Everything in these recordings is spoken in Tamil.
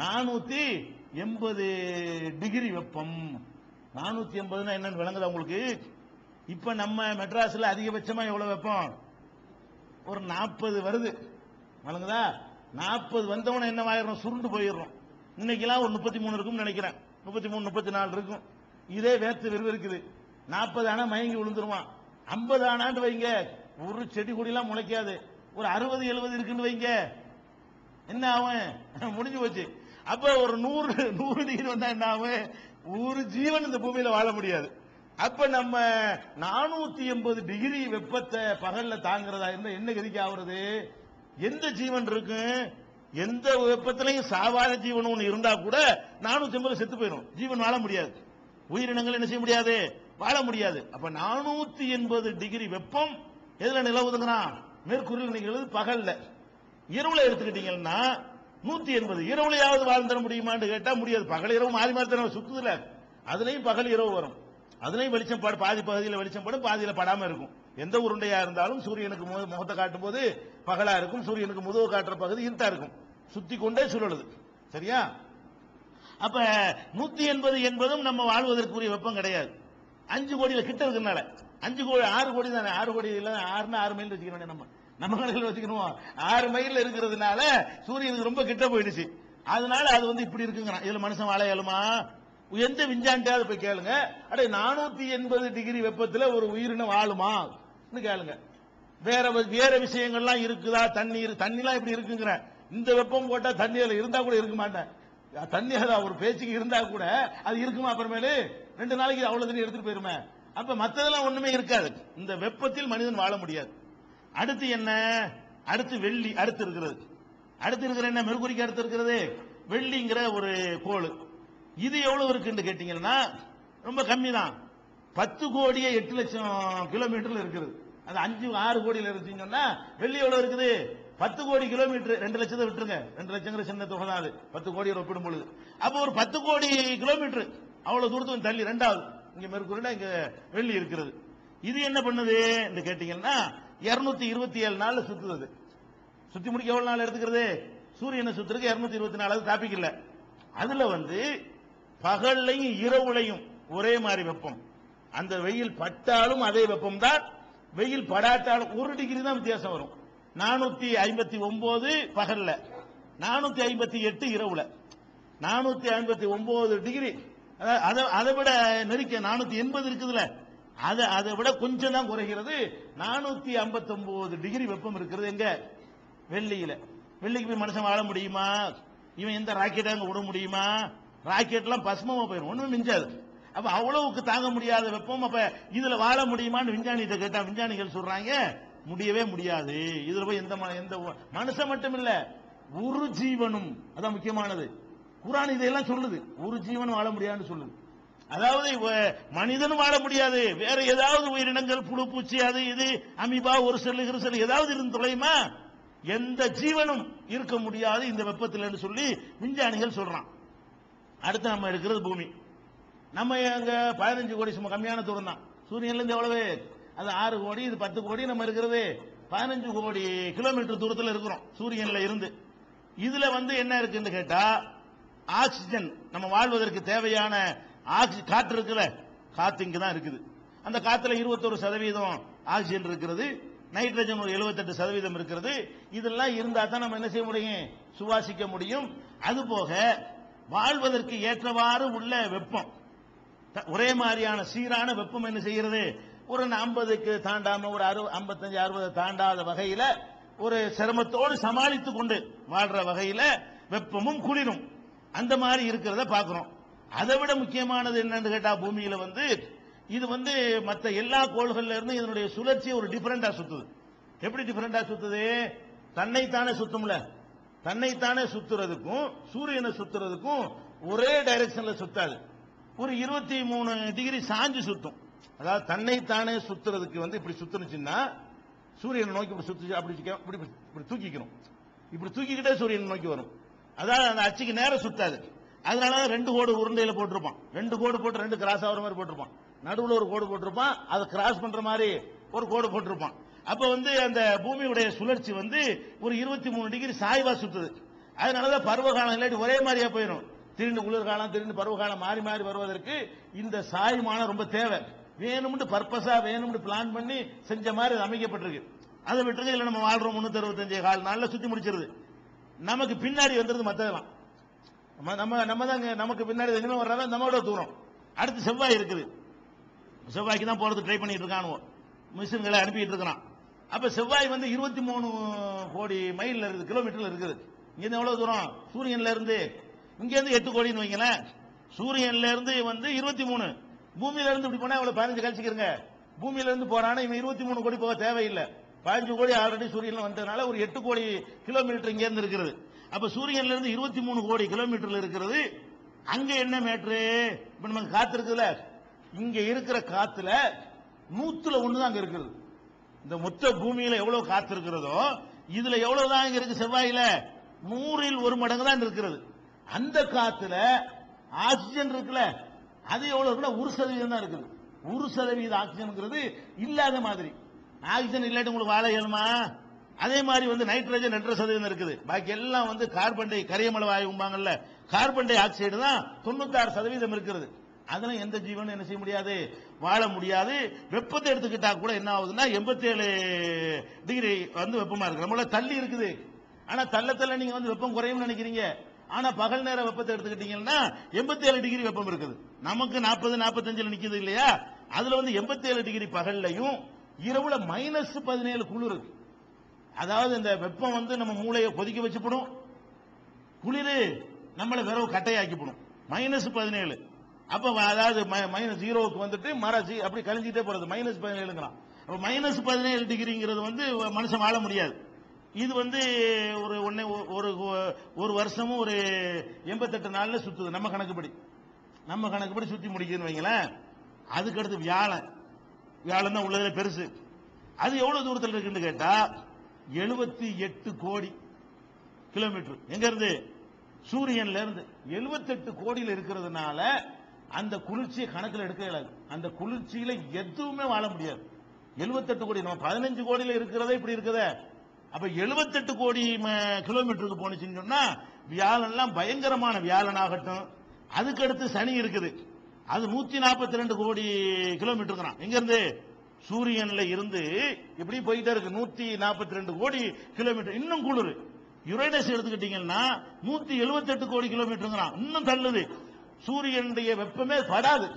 நானூத்தி எண்பது டிகிரி வெப்பம். நானூத்தி எண்பதுன்னா என்னன்னு விளங்குதா உங்களுக்கு? இப்ப நம்ம மெட்ராஸ்ல அதிகபட்சமா எவ்வளவு வெப்பம்? ஒரு நாற்பது வருது. வழங்குதா நாற்பது வந்தவன என்ன ஆயிரும்? சுருண்டு போயிடுறோம் இன்னைக்கெல்லாம் ஒரு முப்பத்தி மூணு இருக்கும்னு நினைக்கிறேன். முப்பத்தி மூணு முப்பத்தி நாலு இருக்கும். இதே வேத்து விரிவு இருக்குது. நாற்பது ஆனா மயங்கி விழுந்துருவான். ஐம்பது ஆனாண்டு வைங்க. ஒரு செடி கொடிலாம் முளைக்காது. ஒரு அறுபது எழுபது இருக்குன்னு வைங்க. என்ன ஆகும்? முடிஞ்சு போச்சு. அப்ப ஒரு நூறு நூறு டிகிரி வந்தா என்ன ஆகும் ஒரு ஜீவன் இந்த பூமியில வாழ முடியாது. அப்ப நம்ம நானூத்தி எண்பது டிகிரி வெப்பத்தை பகல்ல தாங்கிறதா இருந்தா என்ன கதிக்கு ஆகுறது எந்த ஜீவன் இருக்கு? எந்த வெப்பத்திலையும் சாவாத ஜீவன் ஒன்று இருந்தா கூட நானூத்தி எண்பது செத்து போயிடும் ஜீவன் வாழ முடியாது. உயிரினங்கள் என்ன செய்ய முடியாது? வாழ முடியாது. அப்ப நானூத்தி எண்பது டிகிரி வெப்பம் எதுல நிலவுதுங்கிறான்? மேற்கூறில் நிகழ்வு பகல்ல. இரவுல எடுத்துக்கிட்டீங்கன்னா நூத்தி எண்பது இரவுலையாவது வாழ்ந்துட முடியுமான்னு கேட்டா முடியாது. பகல் இரவு மாறி மாறி தானே சுத்துதுல. அதுலயும் பகல் இரவு வரும். அதுலயும் வெளிச்சம் பட பாதி பகுதியில் வெளிச்சம் படும் பாதியில படாம இருக்கும். எந்த உருண்டையா இருந்தாலும் சூரியனுக்கு மு- முகத்தை காட்டும் போது பகலா இருக்கும். சூரியனுக்கு முதுகு காட்டுற பகுதி இருட்டா இருக்கும். சுத்தி கொண்டே சுழலுது. சரியா? அப்ப நூத்தி எண்பது என்பதும் நம்ம வாழ்வதற்குரிய வெப்பம் கிடையாது. அஞ்சு கோடியில கிட்ட இருக்கிறனால அஞ்சு கோடி ஆறு கோடி தானே. ஆறு கோடி இல்லை ஆறுனா ஆறு மைல் வச்சுக்கிறோம் நம்ம. நம்ம கணக்கில் வச்சுக்கணுமா? ஆறு மைல் இருக்கிறதுனால சூரியனுக்கு ரொம்ப கிட்ட போயிடுச்சு. அதனால அது வந்து இப்படி இருக்குங்கிறான். இதுல மனுஷன் வாழ இயலுமா? எந்த விஞ்ஞானிட்டாவது போய் கேளுங்க. அடே நானூத்தி எண்பது டிகிரி வெப்பத்துல ஒரு உயிரினம் வாழுமா? கேளுங்க. வேற வேற விஷயங்கள்லாம் இருக்குதா? தண்ணீர் தண்ணிலாம் இப்படி இருக்குங்கிற இந்த வெப்பம் போட்டா தண்ணி அதுல இருந்தா கூட இருக்க மாட்டேன். தண்ணி அது ஒரு பேச்சுக்கு இருந்தா கூட அது இருக்குமா அப்புறமேலு? ரெண்டு நாளைக்கு அவ்வளவு தண்ணி எடுத்துட்டு போயிருமே. அப்ப மத்ததெல்லாம் ஒண்ணுமே இருக்காது. இந்த வெப்பத்தில் மனிதன் வாழ முடியாது. அடுத்து என்ன? அடுத்து வெள்ளி அடுத்து இருக்கிறது. அடுத்து இருக்கிற என்ன? மெருகுரிக்கு அடுத்து இருக்கிறது. வெள்ளிங்கிற ஒரு கோள். இது எவ்வளவு இருக்குன்னு கேட்டீங்கன்னா ரொம்ப கம்மி தான் பத்து கோடியே எட்டு லட்சம் கிலோமீட்டர்ல இருக்குது. அது அஞ்சு ஆறு கோடியில் இருந்துச்சுன்னு சொன்னா வெள்ளி எவ்வளவு இருக்குது? பத்து கோடி கிலோமீட்டர். ரெண்டு லட்சத்தை விட்டுருங்க. ரெண்டு லட்சங்கிற சின்ன தொகை தான் அது. பத்து கோடியோட ஒப்பிடும் பொழுது. அப்போ ஒரு பத்து கோடி கிலோமீட்டர். அவ்வளவு தூரத்துக்கு தள்ளி. ரெண்டாவது இங்க மெருக்குறில இங்க வெள்ளி இருக்கிறது. இது என்ன பண்ணுது? கேட்டீங்கன்னா இருநூத்தி இருபத்தி ஏழு நாள்ல சுத்துது. சுத்தி முடிக்க எவ்வளவு நாள் எடுத்துக்கிறது? சூரியனை சுத்துறதுக்கு இருநூத்தி இருபத்தி நாலு டாபிக் இல்ல. அதுல வந்து பகல்லையும் இரவுலையும் ஒரே மாதிரி வெப்பம். அந்த வெயில் பட்டாலும் அதே வெப்பம் தான் வெயில் படாட்டாலும் ஒரு டிகிரி தான் வித்தியாசம் வரும். நானூத்தி ஐம்பத்தி ஒன்பது பகல்ல. நானூத்தி ஐம்பத்தி எட்டு இரவுல. நானூத்தி ஐம்பத்தி ஒன்பது டிகிரி அதை அதை விட நெருக்க நானூத்தி எண்பது இருக்குதுல அதை அதை விட கொஞ்சம் தான் குறைகிறது. நானூத்தி ஐம்பத்தி ஒன்பது டிகிரி வெப்பம் இருக்கிறது எங்க? வெள்ளியில. வெள்ளிக்கு போய் மனுஷன் வாழ முடியுமா? இவன் எந்த ராக்கெட்டை அங்கே விட முடியுமா? ராக்கெட்லாம் பஸ்மமா போயிடும் ஒன்றும் மிஞ்சாது. அப்ப அவ்வளவுக்கு தாங்க முடியாத வெப்பம். அப்ப இதுல வாழ முடியுமான்னு விஞ்ஞானிகிட்ட கேட்டா விஞ்ஞானிகள் சொல்றாங்க முடியவே முடியாது. இதுல போய் எந்த எந்த மனுஷன் மட்டும் இல்ல ஒரு ஜீவனும். அதான் முக்கியமானது. குரான் இதையெல்லாம் சொல்லுது. ஒரு ஜீவனும் வாழ முடியாதுன்னு சொல்லுது. அதாவது மனிதன் மனிதனும் வாழ முடியாது. வேற ஏதாவது உயிரினங்கள் புழு பூச்சி அது இது அமீபா ஒரு செல் இரு ஏதாவது இருந்து தொலையுமா? எந்த ஜீவனும் இருக்க முடியாது இந்த வெப்பத்தில் சொல்லி விஞ்ஞானிகள் சொல்றான். அடுத்து நம்ம இருக்கிறது பூமி. நம்ம அங்க பதினஞ்சு கோடி சும்மா கம்மியான தூரம் தான். சூரியன்ல இருந்து எவ்வளவு? அது ஆறு கோடி இது பத்து கோடி நம்ம இருக்கிறது. பதினஞ்சு கோடி கிலோமீட்டர் தூரத்தில் இருக்கிறோம் சூரியன்ல இருந்து. இதுல வந்து என்ன இருக்குன்னு கேட்டா ஆக்சிஜன் நம்ம வாழ்வதற்கு தேவையான காற்று இருக்குல்ல? காத்து இங்க தான் இருக்குது. அந்த காத்துல இருபத்தொரு சதவீதம் ஆக்சிஜன் இருக்கிறது. நைட்ரஜன் ஒரு 78% சதவீதம் இருக்கிறது. இதெல்லாம் இருந்தா தான் நம்ம என்ன செய்ய முடியும்? சுவாசிக்க முடியும். அதுபோக வாழ்வதற்கு ஏற்றவாறு உள்ள வெப்பம். த- ஒரே மாதிரியான சீரான வெப்பம் என்ன செய்கிறது? ஒரு ஐம்பதுக்கு தாண்டாம ஒரு அறுபது ஐம்பத்தஞ்சு அறுபது தாண்டாத வகையில ஒரு சிரமத்தோடு சமாளித்து கொண்டு வாழ்ற வகையில வெப்பமும் குளிரும். அந்த மாதிரி இருக்கிறத பார்க்கிறோம். அதை விட முக்கியமானது என்னன்னு கேட்டா பூமியில வந்து இது வந்து மற்ற எல்லா கோள்கள்ல இருந்து இதனுடைய சுழற்சி ஒரு டிஃபரெண்டா சுத்துது. எப்படி டிஃபரெண்டா சுத்துது? தன்னைத்தானே சுத்தும்ல. தன்னைத்தானே சுத்துறதுக்கும் சூரியனை சுத்துறதுக்கும் ஒரே டைரக்ஷன்ல சுத்தாது. ஒரு இருபத்தி மூணு டிகிரி சாஞ்சு சுத்தும். அதாவது தன்னைத்தானே சுத்துறதுக்கு வந்து இப்படி சுத்துனுச்சுன்னா சூரியனை நோக்கி இப்படி சுத்து அப்படி இப்படி இப்படி- இப்படி தூக்கிக்கணும். இப்படி தூக்கிக்கிட்டே சூரியனை நோக்கி வரும். அதாவது அந்த அச்சுக்கு நேரம் சுத்தாது. அதனால ரெண்டு கோடு உருண்டையில போட்டிருப்பான். ரெண்டு கோடு போட்டு ரெண்டு கிராஸ் ஆகிற மாதிரி போட்டிருப்பான். நடுவில் ஒரு கோடு போட்டிருப்பான். அதை கிராஸ் பண்ற மாதிரி ஒரு கோடு போட்டிருப்பான். அப்ப வந்து அந்த பூமியுடைய சுழற்சி வந்து ஒரு இருபத்தி மூணு டிகிரி சாய்வா சுத்துது. அதனாலதான் பருவகாலம் இல்லாட்டி ஒரே மாதிரியா போயிடும் திடீர்னு குளிர்காலம் திடீர்னு பருவகாலம் மாறி மாறி வருவதற்கு இந்த சாய்மானம் ரொம்ப தேவை. வேணும்னு பர்பஸா வேணும்னு பிளான் பண்ணி செஞ்ச மாதிரி அது அமைக்கப்பட்டிருக்கு. அதை விட்டுருக்கு இல்லை நம்ம வாழ்றோம் முன்னூத்தி அறுபத்தஞ்சு கால் நாளில் சுத்தி முடிச்சிருது. நமக்கு பின்னாடி வந்துருது மத்ததெல்லாம். நம்ம நம்ம நம்ம தாங்க நமக்கு பின்னாடி எங்கேயும் வர்றதா நம்மளோட தூரம். அடுத்து செவ்வாய் இருக்குது. செவ்வாய்க்கு தான் போறது ட்ரை பண்ணிட்டு இருக்கானுவோ. மிஷின்களை அனுப்பிட்டு இருக்கிறான். அப்ப செவ்வாய் வந்து இருபத்தி மூணு கோடி மைலில் இருக்குது கிலோமீட்டர்ல இருக்குது. இங்க இருந்து எவ்வளவு தூரம்? சூரியன்ல இருந்து இங்க இருந்து எட்டு கோடின்னு வைங்களேன். சூரியன்ல இருந்து வந்து இருபத்தி மூணு. பூமியில இருந்து இப்படி போனா இவ்வளவு பதினஞ்சு கழிச்சுக்கிறங்க பூமியில இருந்து போறானா இவன் இருபத்தி மூணு கோடி போக தேவையில்லை. பதினஞ்சு கோடி ஆல்ரெடி சூரியனில் வந்ததுனால ஒரு எட்டு கோடி கிலோமீட்டர் இங்கேருந்து இருக்கிறது அப்ப சூரியன்ல இருந்து இருபத்தி மூணு கோடி கிலோமீட்டர்ல இருக்கிறது. அங்க என்ன மேட்ரு? இப்ப நம்ம காத்து இருக்குதுல இங்க இருக்கிற காத்துல நூத்துல ஒண்ணுதான் அங்க இருக்குது. இந்த மொத்த பூமியில எவ்வளவு காத்து இருக்கிறதோ இதுல எவ்வளவுதான் இங்க இருக்கு செவ்வாயில? நூறில் ஒரு மடங்கு தான் இருக்கிறது. அந்த காத்துல ஆக்சிஜன் இருக்குல்ல அது எவ்வளவு இருக்குன்னா ஒரு சதவீதம் தான் இருக்குது. ஒரு சதவீத ஆக்சிஜன்ங்கிறது இல்லாத மாதிரி. ஆக்சிஜன் இல்லாட்டி உங்களுக்கு வாழ இயலுமா? அதே மாதிரி வந்து நைட்ரஜன் ரெண்டரை சதவீதம் இருக்குது. பாக்கி எல்லாம் வந்து கார்பன் டை கரியமல வாயும்பாங்கல்ல கார்பன் டை ஆக்சைடு தான் தொண்ணூத்தாறு சதவீதம் இருக்கிறது அதெல்லாம் எந்த ஜீவனும் என்ன செய்ய முடியாது? வாழ முடியாது. வெப்பத்தை எடுத்துக்கிட்டா கூட என்ன ஆகுதுன்னா எண்பத்தேழு டிகிரி வந்து வெப்பமா இருக்கு. நம்மள தள்ளி இருக்குது. ஆனா தள்ள தள்ள நீங்க வந்து வெப்பம் குறையும் நினைக்கிறீங்க. ஆனா பகல் நேர வெப்பத்தை எடுத்துக்கிட்டீங்கன்னா எண்பத்தேழு டிகிரி வெப்பம் இருக்குது. நமக்கு நாற்பது நாற்பத்தஞ்சுல நிக்குது இல்லையா? அதுல வந்து எண்பத்தேழு டிகிரி பகல்லையும் இரவுல மைனஸ் பதினேழு குளிர். அதாவது இந்த வெப்பம் வந்து நம்ம மூளையை கொதிக்க வச்சுப்படும். குளிர் நம்மளை விரவு கட்டையாக்கிப்படும். மைனஸ் பதினேழு. அப்போ அதாவது மைனஸ் ஜீரோவுக்கு வந்துட்டு மரச்சி அப்படி கழிஞ்சிட்டே போகிறது மைனஸ் பதினேழுங்கிறான். அப்போ மைனஸ் பதினேழு டிகிரிங்கிறது வந்து மனுஷன் வாழ முடியாது. இது வந்து ஒரு ஒன்னே ஒரு ஒரு வருஷமும் ஒரு எண்பத்தெட்டு நாளில் சுற்றுது நம்ம கணக்குப்படி. நம்ம கணக்குப்படி சுற்றி முடிக்குதுன்னு வைங்களேன். அதுக்கடுத்து வியாழன். வியாழன் தான் உள்ளதில் பெருசு. அது எவ்வளோ தூரத்தில் இருக்குன்னு கேட்டால் எழுபத்தி எட்டு கோடி கிலோமீட்டர். எங்க இருந்து சூரியன்ல இருந்து. 78 கோடியில் இருக்கிறதுனால அந்த குளிர்ச்சியை கணக்கில் எடுக்க இயலாது அந்த குளிர்ச்சியில எதுவுமே வாழ முடியாது. 78 கோடி நம்ம பதினஞ்சு கோடியில இருக்கிறதே இப்படி இருக்குதே. அப்ப 78 கோடி ம- கிலோமீட்டருக்கு போனுச்சுன்னு சொன்னா வியாழன்லாம் பயங்கரமான வியாழன் ஆகட்டும் அதுக்கடுத்து சனி இருக்குது. அது நூத்தி நாற்பத்தி ரெண்டு கோடி கிலோமீட்டர் எங்க இருந்து சூரியன்ல இருந்து இப்படி போயிட்டே இருக்கு. நூத்தி நாற்பத்தி ரெண்டு கோடி கிலோமீட்டர். இன்னும் குளிர். யுரேனஸ் எடுத்துக்கிட்டீங்கன்னா நூத்தி எழுபத்தெட்டு கோடி கிலோமீட்டருங்கிறான். இன்னும் தள்ளுது. சூரியனுடைய வெப்பமே படாது.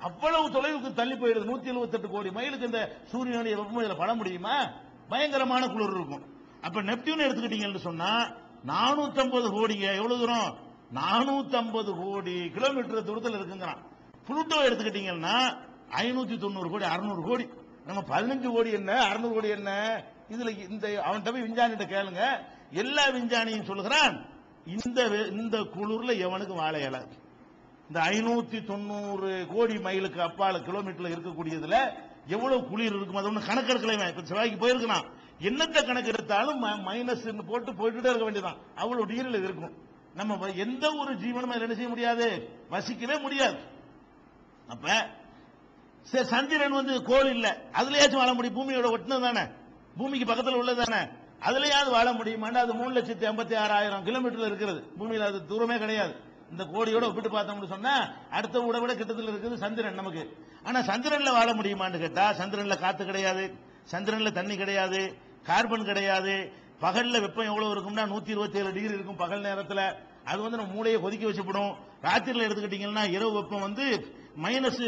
அவ்வளவு தொலைவுக்கு தள்ளி போயிடுது. நூத்தி எழுபத்தெட்டு கோடி மைலுக்கு இந்த சூரியனுடைய வெப்பம் இதுல பட முடியுமா? பயங்கரமான குளிர் இருக்கும். அப்ப நெப்டியூன் எடுத்துக்கிட்டீங்கன்னு சொன்னா 450 கோடிங்க. எவ்வளவு தூரம்? 450 கோடி கிலோமீட்டர் தூரத்தில் இருக்குங்கிறான். புளூட்டோ எடுத்துக்கிட்டீங்கன்னா ஐநூத்தி தொண்ணூறு கோடி அறுநூறு கோடி. நம்ம பதினஞ்சு கோடி என்ன அறுநூறு கோடி என்ன? இதுல இந்த அவன்கிட்ட போய் விஞ்ஞானிகிட்ட கேளுங்க. எல்லா விஞ்ஞானியும் சொல்லுகிறான் இந்த இந்த குளிர்ல எவனுக்கு வாழை இலை? இந்த ஐநூத்தி தொண்ணூறு கோடி மைலுக்கு அப்பால கிலோமீட்டர்ல இருக்கக்கூடியதுல எவ்வளவு குளிர் இருக்கும் அது ஒண்ணு கணக்கு இப்ப செவ்வாய்க்கு போயிருக்கிறான். என்னத்தை கணக்கு எடுத்தாலும் மைனஸ் போட்டு போயிட்டு இருக்க வேண்டியதான் அவ்வளவு டிகிரியில் இருக்கும். நம்ம எந்த ஒரு ஜீவனும் என்ன செய்ய முடியாது? வசிக்கவே முடியாது. அப்ப சரி, சந்திரன் வந்து கோள் இல்ல. அதுலயாச்சும் வாழ முடியும். பூமியோட ஒட்டினது தானே? பூமிக்கு பக்கத்துல உள்ளது தானே? அதுலயாவது வாழ முடியுமாண்டா அது மூணு லட்சத்தி ஐம்பத்தி ஆறாயிரம் கிலோமீட்டர்ல இருக்கிறது பூமியில அது தூரமே கிடையாது. இந்த கோடியோட ஒப்பிட்டு பார்த்தோம்னு சொன்னா அடுத்த விட விட கிட்டத்தில் இருக்குது சந்திரன் நமக்கு. ஆனா சந்திரன்ல வாழ முடியுமான்னு கேட்டா சந்திரன்ல காத்து கிடையாது. சந்திரன்ல தண்ணி கிடையாது. கார்பன் கிடையாது. பகல்ல வெப்பம் எவ்வளவு இருக்கும்னா நூத்தி இருபத்தி ஏழு டிகிரி இருக்கும் பகல் நேரத்துல. அது வந்து நம்ம மூளையை கொதிக்க வச்சுப்படும். ராத்திரில எடுத்துக்கிட்டீங்கன்னா இரவு வெப்பம் வந்து மைனஸ்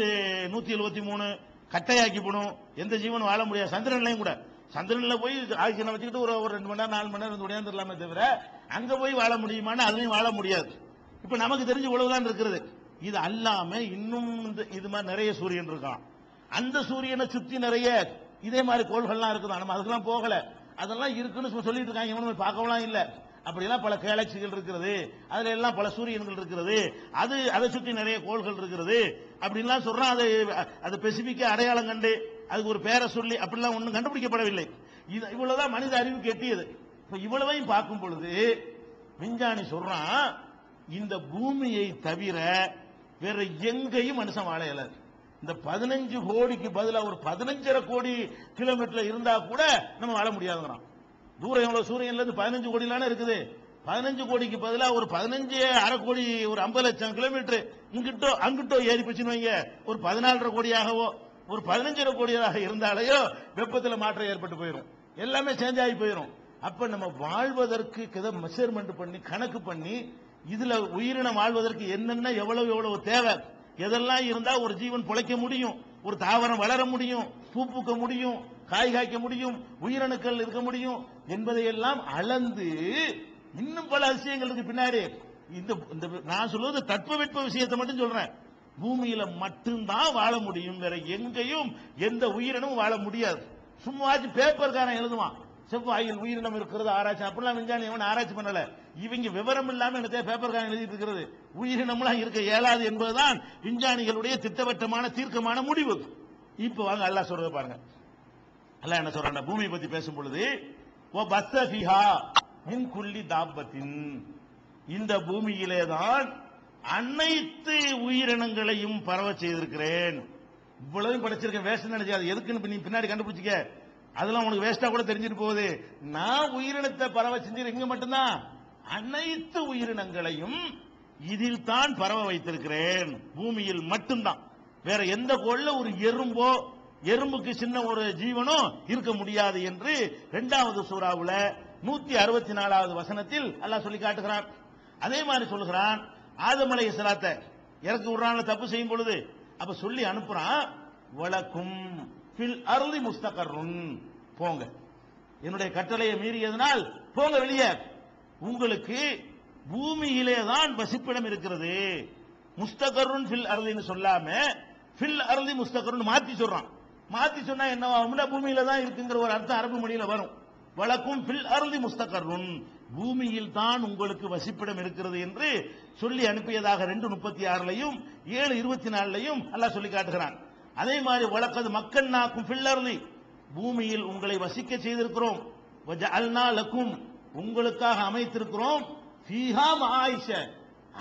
நூத்தி எழுபத்தி மூணு கட்டையாக்கி போடும் எந்த ஜீவனும் வாழ முடியாது. சந்திரன்லயும் கூட. சந்திரன்ல போய் ஆக்சிஜனை வச்சுக்கிட்டு ஒரு ஒரு ரெண்டு மணி நேரம் நாலு மணி நேரம் உடையாந்துடலாமே தவிர அங்க போய் வாழ முடியுமான்னு அதுலயும் வாழ முடியாது. இப்ப நமக்கு தெரிஞ்ச இவ்வளவுதான் இருக்கிறது. இது அல்லாம இன்னும் இந்த இது மாதிரி நிறைய சூரியன் இருக்கான். அந்த சூரியனை சுத்தி நிறைய இதே மாதிரி கோள்கள்லாம் இருக்குதான் நம்ம அதுக்கெல்லாம் போகல. அதெல்லாம் இருக்குன்னு சொல்லி- சொல்லிட்டு இருக்காங்க. இவனும் பார்க்கலாம் இல்லை. அப்படிலாம் பல கேலக்சிகள் இருக்கிறது. அதுல எல்லாம் பல சூரியன்கள் இருக்கிறது. அது அதை சுற்றி நிறைய கோள்கள் இருக்கிறது. அப்படின்லாம் சொல்றான் அது அது ஸ்பெசிபிக்கா அடையாளம் கண்டு அதுக்கு ஒரு பேரை சொல்லி அப்படிலாம் ஒன்றும் கண்டுபிடிக்கப்படவில்லை. இது இவ்வளவுதான் மனித அறிவு கெட்டியது. இப்ப இவ்வளவையும் பார்க்கும் பொழுது விஞ்ஞானி சொல்றான் இந்த பூமியை தவிர வேற எங்கேயும் மனுஷன் வாழ இயலாது. இந்த பதினஞ்சு கோடிக்கு பதிலா ஒரு பதினஞ்சரை கோடி கிலோமீட்டர்ல இருந்தா கூட நம்ம வாழ முடியாதுங்கிறான். தூரம் எவ்வளவு? சூரியன்ல இருந்து பதினஞ்சு கோடியிலான இருக்குது. பதினஞ்சு கோடிக்கு பதிலாக ஒரு பதினஞ்சு அரை கோடி ஒரு ஐம்பது லட்சம் கிலோமீட்டர் இங்கிட்டோ அங்கிட்டோ ஏறி போச்சுன்னு வைங்க. ஒரு பதினாலரை கோடியாகவோ ஒரு பதினஞ்சரை கோடியாக இருந்தாலேயோ வெப்பத்தில் மாற்றம் ஏற்பட்டு போயிடும். எல்லாமே சேஞ்ச் ஆகி போயிடும் அப்ப நம்ம வாழ்வதற்கு கிதை மெஷர்மெண்ட் பண்ணி கணக்கு பண்ணி இதுல உயிரினம் வாழ்வதற்கு என்னென்ன எவ்வளவு எவ்வளவு தேவை? எதெல்லாம் இருந்தா ஒரு ஜீவன் பிழைக்க முடியும்? ஒரு தாவரம் வளர முடியும் பூ பூக்க முடியும் காய் காய்க்க முடியும் உயிரணுக்கள் இருக்க முடியும் என்பதையெல்லாம் அளந்து இன்னும் பல விஷயங்களுக்கு பின்னாடி இந்த இந்த நான் சொல்வது தட்பவெட்ப விஷயத்தை மட்டும் சொல்றேன். பூமியில மட்டும்தான் வாழ முடியும் வேற எங்கேயும் எந்த உயிரினமும் வாழ முடியாது. சும்மாச்சு பேப்பர்காரன் எழுதுவான். செவ்வாயில் உயிரினம் இருக்கிறது ஆராய்ச்சி. அப்படிலாம் விஞ்ஞானி எவன் ஆராய்ச்சி பண்ணல. இவங்க விவரம் இல்லாம என்னத்தை பேப்பர்காரன் எழுதிட்டு இருக்கிறது. உயிரினம்லாம் இருக்க இயலாது என்பதுதான் விஞ்ஞானிகளுடைய திட்டவட்டமான தீர்க்கமான முடிவு. இப்போ வாங்க அல்லாஹ் சொல்றத பாருங்க. அல்லாஹ் என்ன சொல்றாங்க பூமியை பத்தி பேசும் பொழுது ஓ பஸ்ஸ ஃபிஹா மின் குள்ளி தாப்பத்தின். இந்த பூமியிலே தான் அனைத்து உயிரினங்களையும் பரவ செய்திருக்கிறேன். இவ்வளவு படைச்சிருக்கேன் வேஸ்ட் நினைச்சாது எதுக்குன்னு நீ பின்னாடி கண்டுபிடிச்சிக்க. அதெல்லாம் உனக்கு வேஸ்டா கூட தெரிஞ்சிட்டு போகுது. நான் உயிரினத்தை பரவ செஞ்சது இங்க மட்டும்தான். அனைத்து உயிரினங்களையும் இதில் தான் பரவ வைத்திருக்கிறேன். பூமியில் மட்டும்தான். வேற எந்த கோள்ல ஒரு எறும்போ எறும்புக்கு சின்ன ஒரு ஜீவனோ இருக்க முடியாது என்று இரண்டாவது சூறாவுல நூத்தி அறுபத்தி நாலாவது வசனத்தில் அல்லாஹ் சொல்லி காட்டுகிறான். அதே மாதிரி சொல்லுகிறான். ஆதமலை அலை இறக்கு இறக்கி தப்பு செய்யும் பொழுது. அப்ப சொல்லி அனுப்புறான் வழக்கும் ஃபில் அருளி முஸ்தகருன் போங்க. என்னுடைய கட்டளையை மீறியதனால் போங்க வெளியே. உங்களுக்கு பூமியிலே தான் வசிப்பிடம் இருக்கிறது. முஸ்தகருன் ஃபில் அருளின்னு சொல்லாம ஃபில் அருளி முஸ்தகருன் மாத்தி சொல்றான். மாத்தி சொன்னா என்ன ஆகும்னா பூமியில தான் இருக்குங்கிற ஒரு அர்த்தம் அரபு மொழியில வரும். வழக்கும் ஃபில் அருளி முஸ்தகருன். பூமியில் தான் உங்களுக்கு வசிப்பிடம் இருக்கிறது என்று சொல்லி அனுப்பியதாக ரெண்டு முப்பத்தி ஆறுலையும் ஏழு இருபத்தி நாலுலையும் அல்லாஹ் சொல்லி காட்டுகிறான். அதே மாதிரி வழக்கது மக்கள் நாக்கும் பில்லர்லி பூமியில் உங்களை வசிக்க செய்திருக்கிறோம். அல்னா உங்களுக்காக அமைத்திருக்கிறோம். ஃபீஹா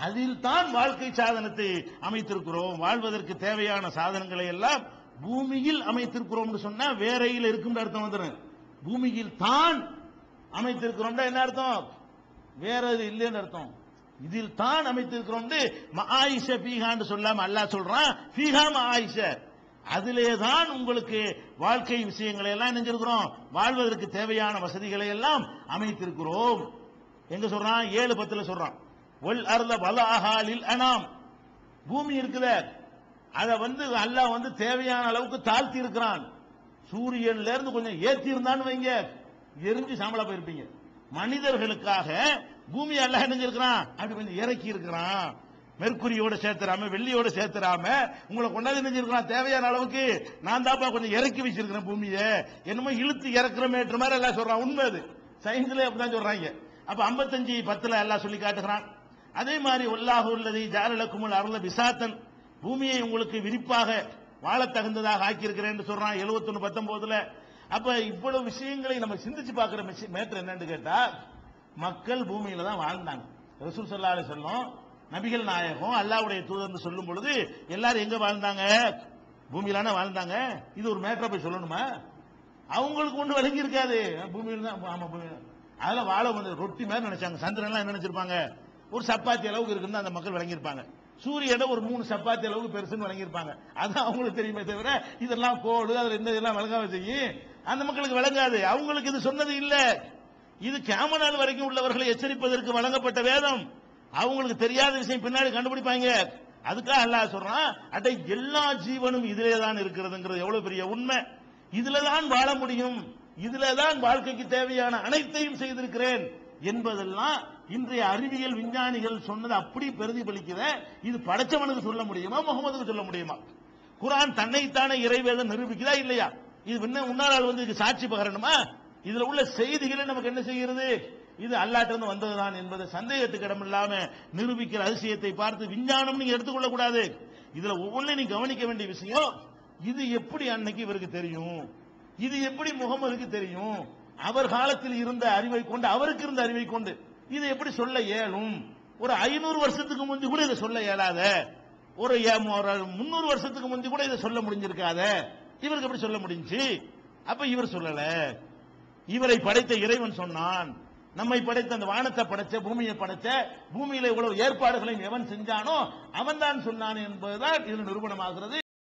அதில் தான் வாழ்க்கை சாதனத்தை அமைத்திருக்கிறோம். வாழ்வதற்கு தேவையான சாதனங்களை எல்லாம் பூமியில் அமைத்திருக்கிறோம்னு சொன்னா வேறையில் இருக்கும் அர்த்தம் வந்துடும் பூமியில் தான் அமைத்திருக்கிறோம்னா என்ன அர்த்தம்? வேற இல்லைன்னு அர்த்தம். இதில் தான் அமைத்திருக்கிறோம் ஆயிஷ பீகான்னு சொல்லாம அல்லாஹ் சொல்றான். பீகா ஆயிஷ அதிலே தான் உங்களுக்கு வாழ்க்கை விஷயங்களை எல்லாம் நினைஞ்சிருக்கிறோம். வாழ்வதற்கு தேவையான வசதிகளை எல்லாம் அமைத்திருக்கிறோம். எங்க சொல்றான்? ஏழு பத்துல சொல்றான். ஒல் அர்ல வலாஹாலில் அனாம். பூமி இருக்குதே. அதை வந்து அல்லாஹ் வந்து தேவையான அளவுக்கு தாழ்த்தி இருக்கிறான் சூரியன்ல இருந்து கொஞ்சம் ஏத்தி இருந்தான்னு வைங்க. எரிஞ்சு சாம்பலா போயிருப்பீங்க. மனிதர்களுக்காக பூமி அல்லாஹ் நினைஞ்சிருக்கிறான். அப்படி கொஞ்சம் இறக்கி இருக்கிறான் மெர்க்குரியோட சேர்த்துறாம வெள்ளியோட சேர்த்துறாம உங்களை கொண்டாந்து நினைச்சிருக்கிறான் தேவையான அளவுக்கு நான் தாப்பா கொஞ்சம் இறக்கி வச்சிருக்கிறேன் பூமியை. என்னமோ இழுத்து இறக்குறமேற்ற மாதிரி எல்லாம் சொல்றான். உண்மை அது. சயின்ஸ்ல அப்படிதான் சொல்றாங்க. அப்ப 55 பத்துல எல்லாம் சொல்லி காட்டுகிறான். அதே மாதிரி ஒல்லாஹு உள்ளது ஜாரலக்குமுல் அருள விசாத்தன் பூமியை உங்களுக்கு விரிப்பாக வாழத் தகுந்ததாக ஆக்கியிருக்கிறேன் சொல்றான் 71 பத்தொன்பதுல. அப்ப இவ்வளவு விஷயங்களை நம்ம சிந்திச்சு பார்க்கிற மேட்டர் என்னன்னு கேட்டா மக்கள் பூமியில தான் வாழ்ந்தாங்க. ரசூல் சொல்லாலே அலைஹி நபிகள் நாயகம் அல்லாவுடைய தூதர்னு சொல்லும் பொழுது எல்லாரும் எங்க வாழ்ந்தாங்க? பூமியிலான வாழ்ந்தாங்க. இது ஒரு மேட்டரை போய் சொல்லணுமா? அவங்களுக்கு ஒன்று விளங்கி இருக்காது. பூமியில தான் ஆமா பூமியில் அதெல்லாம் வாழ வந்து ரொட்டி மாதிரி நினைச்சாங்க. சந்திரன்லாம் என்ன நினைச்சிருப்பாங்க? ஒரு சப்பாத்தி அளவுக்கு இருக்குன்னு அந்த மக்கள் விளங்கியிருப்பாங்க. சூரியனை ஒரு மூணு சப்பாத்தி அளவுக்கு பெருசுன்னு விளங்கியிருப்பாங்க. அதான் அவங்களுக்கு தெரியுமே தவிர இதெல்லாம் கோடு அதில் என்ன இதெல்லாம் விளங்காம செய்யும் அந்த மக்களுக்கு விளங்காது. அவங்களுக்கு இது சொன்னது இல்லை. இது கேம நாள் வரைக்கும் உள்ளவர்களை எச்சரிப்பதற்கு வழங்கப்பட்ட வேதம். அவங்களுக்கு தெரியாத விஷயம் பின்னாடி கண்டுபிடிப்பாங்க. அதுக்காக அல்லாஹ் சொல்றான் அட எல்லா ஜீவனும் இதிலே தான் இருக்கிறதுங்கிறது எவ்வளவு பெரிய உண்மை. இதுல தான் வாழ முடியும். இதுல தான் வாழ்க்கைக்கு தேவையான அனைத்தையும் செய்திருக்கிறேன். என்பதெல்லாம் இன்றைய அறிவியல் விஞ்ஞானிகள் சொன்னது அப்படி பிரதிபலிக்கிற இது படைச்சவனுக்கு சொல்ல முடியுமா முகமதுக்கு சொல்ல முடியுமா? குரான் தன்னைத்தானே இறைவேதம் நிரூபிக்குதா இல்லையா? இது என்ன முன்னாள் வந்து இதுக்கு சாட்சி பகரணுமா? இதுல உள்ள செய்திகளை நமக்கு என்ன செய்கிறது? இது அல்லாட்டிருந்து வந்ததுதான் என்பது சந்தேகத்துக்கு இடமில்லாம நிரூபிக்கிற அதிசயத்தை பார்த்து விஞ்ஞானம் நீங்க எடுத்துக்கொள்ள கூடாது. இதுல ஒவ்வொன்றையும் நீ கவனிக்க வேண்டிய விஷயம் இது எப்படி அன்னைக்கு இவருக்கு தெரியும்? இது எப்படி முகமதுக்கு தெரியும்? அவர் காலத்தில் இருந்த அறிவை கொண்டு அவருக்கு இருந்த அறிவை கொண்டு இது எப்படி சொல்ல இயலும்? ஒரு ஐநூறு வருஷத்துக்கு முந்தி கூட இதை சொல்ல இயலாத. ஒரு முன்னூறு வருஷத்துக்கு முந்தி கூட இதை சொல்ல முடிஞ்சிருக்காத. இவருக்கு எப்படி சொல்ல முடிஞ்சு அப்ப இவர் சொல்லல. இவரை படைத்த இறைவன் சொன்னான் நம்மை படைத்த அந்த வானத்தை படைச்ச பூமியை படைச்ச பூமியில இவ்வளவு ஏற்பாடுகளையும் எவன் செஞ்சானோ அவன் தான் சொன்னான் என்பதுதான் இது நிரூபணமாகிறது.